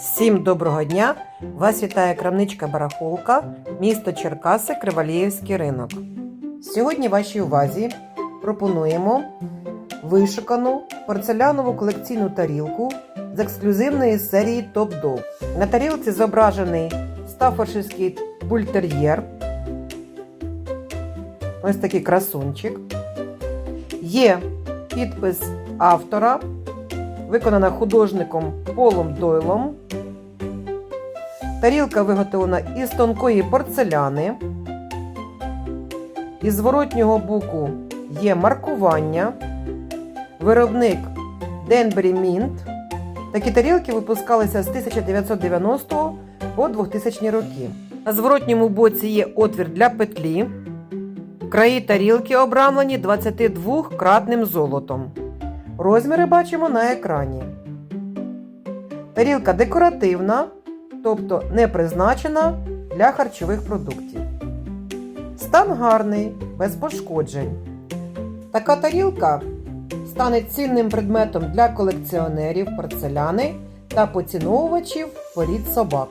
Всім доброго дня! Вас вітає крамничка Барахолка, місто Черкаси, Криваліївський ринок. Сьогодні вашій увазі пропонуємо вишукану порцелянову колекційну тарілку з ексклюзивної серії Top Dog. На тарілці зображений стафорширський бультер'єр. Ось такий красунчик. Є підпис автора, виконана художником Полом Дойлом. Тарілка виготовлена із тонкої порцеляни. Із зворотнього боку є маркування. Виробник Денбері Мінт. Такі тарілки випускалися з 1990 по 2000 роки. На зворотньому боці є отвір для петлі. Краї тарілки обрамлені 22-кратним золотом. Розміри бачимо на екрані. Тарілка декоративна, тобто не призначена для харчових продуктів. Стан гарний, без пошкоджень. Така тарілка стане цінним предметом для колекціонерів порцеляни та поціновувачів порід собак.